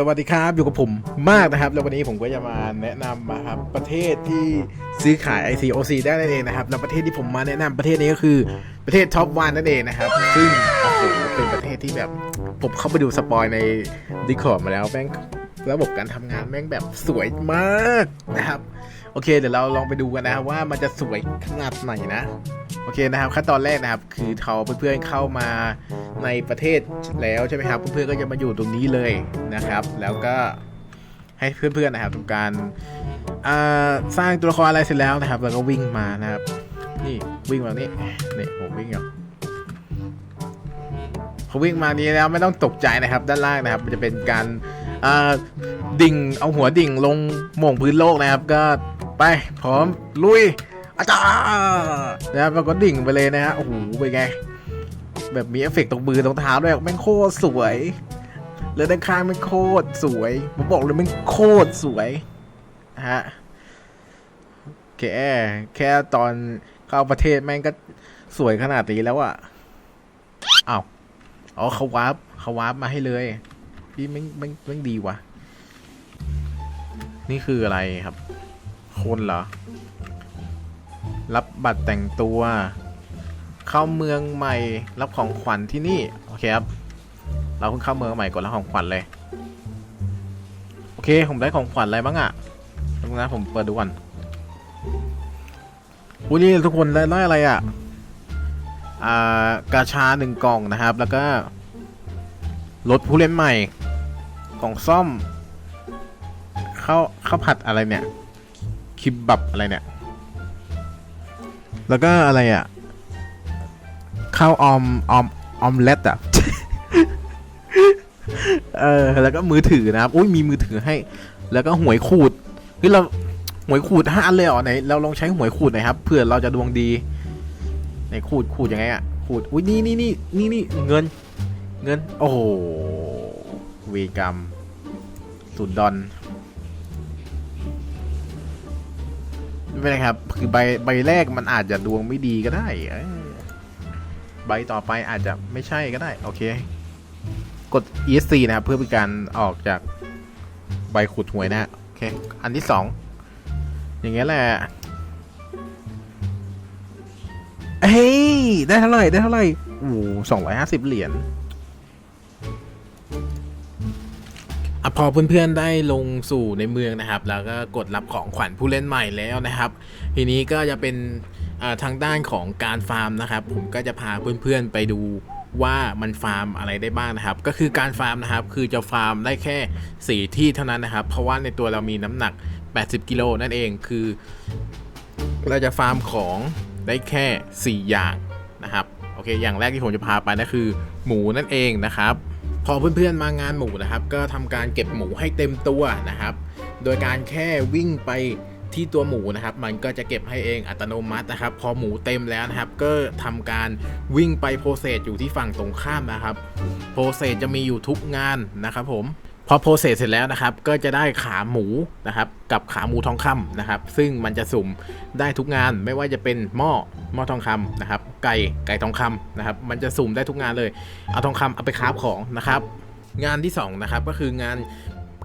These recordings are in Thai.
สวัสดีครับอยู่กับผมมากนะครับ แล้ววันนี้ผมก็จะมาแนะนำนะครับประเทศที่ซื้อขาย ICOC ได้นั่นเองนะครับแล้วประเทศที่ผมมาแนะนำประเทศนี้ก็คือประเทศท็อปวันนั่นเองนะครับ ซึ่งโอ้โหเป็นประเทศที่แบบผมเข้าไปดูสปอยใน Discord มาแล้วแม่งระบบการทำงานแม่งแบบสวยมากนะครับ โอเค เดี๋ยวเราลองไปดูกันนะครับว่ามันจะสวยขนาดไหนนะ โอเคนะครับขั้นตอนแรกนะครับ คือเขาเพื่อนๆเข้ามาในประเทศแล้วใช่ไหมครับ เพื่อนๆก็จะมาอยู่ตรงนี้เลยนะครับ แล้วก็ให้เพื่อนๆนะครับทำการสร้างตัวละครอะไรเสร็จแล้วนะครับ แล้วก็วิ่งมานะครับ นี่วิ่งมานี่นี่ผมวิ่งอยู่พอวิ่งมานี้แล้วไม่ต้องตกใจนะครับ ด้านล่างนะครับ มันจะเป็นการดิ่งเอาหัวดิ่งลงหม่งพื้นโลกนะครับ ก็ไปพร้อมลุย อาจารย์นะครับแล้วก็ดิ่งไปเลยนะฮะโอ้โหเป็นไง แบบมีเอฟเฟกต์ตรงมือตรงเท้าด้วยแม่งโคตรสวยเลยด้านข้างแม่งโคตรสวยผมบอกเลยแม่งโคตรสวยนะฮะแค่แค่ตอนเข้าประเทศแม่งก็สวยขนาดนี้แล้วอะอ้าวอ๋อเขาวาร์ปเขาวาร์ปมาให้เลยพี่แม่งแม่งแม่งดีว่ะ นี่คืออะไรครับ คนเหรอ รับบัตรแต่งตัว เข้าเมืองใหม่รับของขวัญที่นี่โอเคครับเราเพิ่งเข้าเมืองใหม่กดรับของขวัญเลยโอเคผมได้ของขวัญอะไรบ้างอะ่ะตรงนั้นผมเปิดดูก่อนอุ้ยนี่ทุกคนได้ได้อะไรอะ่ะอ่ากาชาหนึ่งกล่องนะครับ แล้วก็รถผู้เล่นใหม่กล่องซ่อมข้าวข้าวผัดอะไรเนี่ยคิบบับอะไรเนี่ย แล้วก็อะไรอะข้าวออมออมออมเล็ตอะเออแล้วก็มือถือนะครับอุ้ยมีมือถือให้ แล้วก็หวยขูดเฮ้ยเราหวยขูดห้าอันเลยเหรอไหนเราลองใช้หวยขูดหน่อยครับเผื่อเราจะดวงดีไหนขูดขูดยังไงอะขูดอุ้ยนี่นี่นี่นี่นี่เงิน เงิน โอ้โหเวกรรมสุดดอน ไม่เป็นไรครับ คือใบใบแรกมันอาจจะดวงไม่ดีก็ได้เออใบต่อไปอาจจะไม่ใช่ก็ได้ โอเค กด ESC นะครับ เพื่อเป็นการออกจากใบขุดหวยนะฮะโอเค อันที่สอง อย่างเงี้ยแหละ เฮ้ย ได้เท่าไหร่ ได้เท่าไหร่ โอ้สองร้อยห้าสิบเหรียญ พอเพื่อนๆได้ลงสู่ในเมืองนะครับ แล้วก็กดรับของขวัญผู้เล่นใหม่แล้วนะครับ ทีนี้ก็จะเป็นทางด้านของการฟาร์มนะครับ ผมก็จะพาเพื่อนๆไปดูว่ามันฟาร์มอะไรได้บ้างนะครับ ก็คือการฟาร์มนะครับ คือจะฟาร์มได้แค่ 4 ที่เท่านั้นนะครับ เพราะว่าในตัวเรามีน้ำหนัก 80 กิโลนั่นเองคือ เราจะฟาร์มของได้แค่ 4 อย่างนะครับโอเค อย่างแรกที่ผมจะพาไปนั่นคือ หมูนั่นเองนะครับ พอเพื่อนๆมางานหมูนะครับ ก็ทำการเก็บหมูให้เต็มตัวนะครับ โดยการแค่วิ่งไปที่ตัวหมูนะครับ มันก็จะเก็บให้เองอัตโนมัตินะครับ พอหมูเต็มแล้วนะครับ ก็ทำการวิ่งไปโปรเซสอยู่ที่ฝั่งตรงข้ามนะครับโปรเซสจะมีอยู่ทุกงานนะครับผม พอโปรเซสเสร็จแล้วนะครับ ก็จะได้ขาหมูนะครับ กับขาหมูทองคำนะครับ ซึ่งมันจะสุ่มได้ทุกงานไม่ว่าจะเป็นหม้อหม้อทองคำนะครับ ไก่ไก่ทองคำนะครับ มันจะสุ่มได้ทุกงานเลย เอาทองคำเอาไปคราฟของนะครับ งานที่สองนะครับก็คืองาน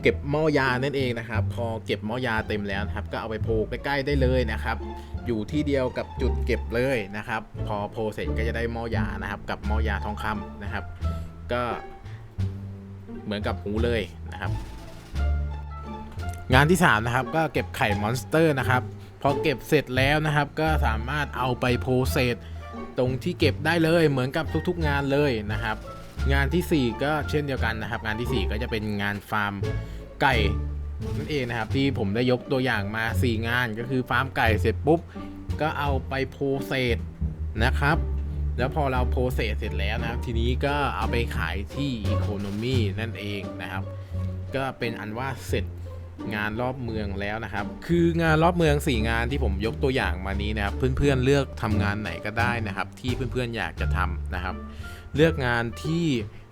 เก็บหม้อยานั่นเองนะครับ พอเก็บหม้อยาเต็มแล้วนะครับ ก็เอาไปโพลใกล้ๆได้เลยนะครับ อยู่ที่เดียวกับจุดเก็บเลยนะครับ พอโพเสร็จก็จะได้หม้อยานะครับ กับหม้อยาทองคำนะครับ ก็ เหมือนกับหูเลยนะครับ งานที่ 3 นะครับ ก็เก็บไข่มอนสเตอร์นะครับพอเก็บเสร็จแล้วนะครับ ก็สามารถเอาไปโพสเซสตรงที่เก็บได้เลยเหมือนกับทุกๆงานเลยนะครับ งานทีสี่4 ก็เช่นเดียวกันนะครับ งานทีสี่ 4 ก็จะเป็นงานฟาร์มไก่นั่นเองนะครับที่ผมได้ยกตัวอย่างมา 4 งานก็คือฟาร์มไก่เสร็จปุ๊บ ก็เอาไปโพสเซสนะครับ แล้วพอเราโพสเซสเสร็จแล้วนะครับ ทีนี้ก็เอาไปขายที่อีโคโนมีนั่นเองนะครับ ก็เป็นอันว่าเสร็จงานรอบเมืองแล้วนะครับ คืองานรอบเมือง 4 งานที่ผมยกตัวอย่างมานี้นะครับ เพื่อนๆเลือกทำงานไหนก็ได้นะครับ ที่เพื่อนๆอยากจะทำนะครับ เลือกงานที่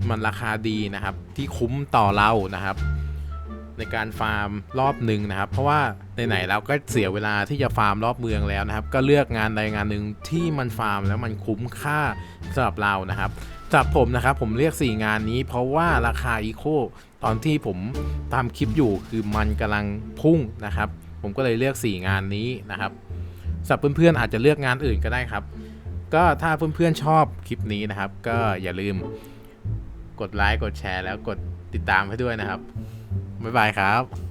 มันราคาดีนะครับ ที่คุ้มต่อเรานะครับ ในการฟาร์มรอบหนึ่งนะครับ เพราะว่าไหนๆเราก็เสียเวลาที่จะฟาร์มรอบเมืองแล้วนะครับ ก็เลือกงานใดงานหนึ่งที่มันฟาร์มแล้วมันคุ้มค่าสำหรับเรานะครับสำหรับผมนะครับผมเลือก4งานนี้ เพราะว่าราคาอีโคตอนที่ผมตามคลิปอยู่คือมันกำลังพุ่งนะครับ ผมก็เลยเลือก 4 งานนี้นะครับสำหรับเพื่อนๆอาจจะเลือกงานอื่นก็ได้ครับ ก็ถ้าเพื่อนๆชอบคลิปนี้นะครับ ก็อย่าลืมกดไลค์กดแชร์แล้วกดติดตามให้ด้วยนะครับ บ๊ายบายครับ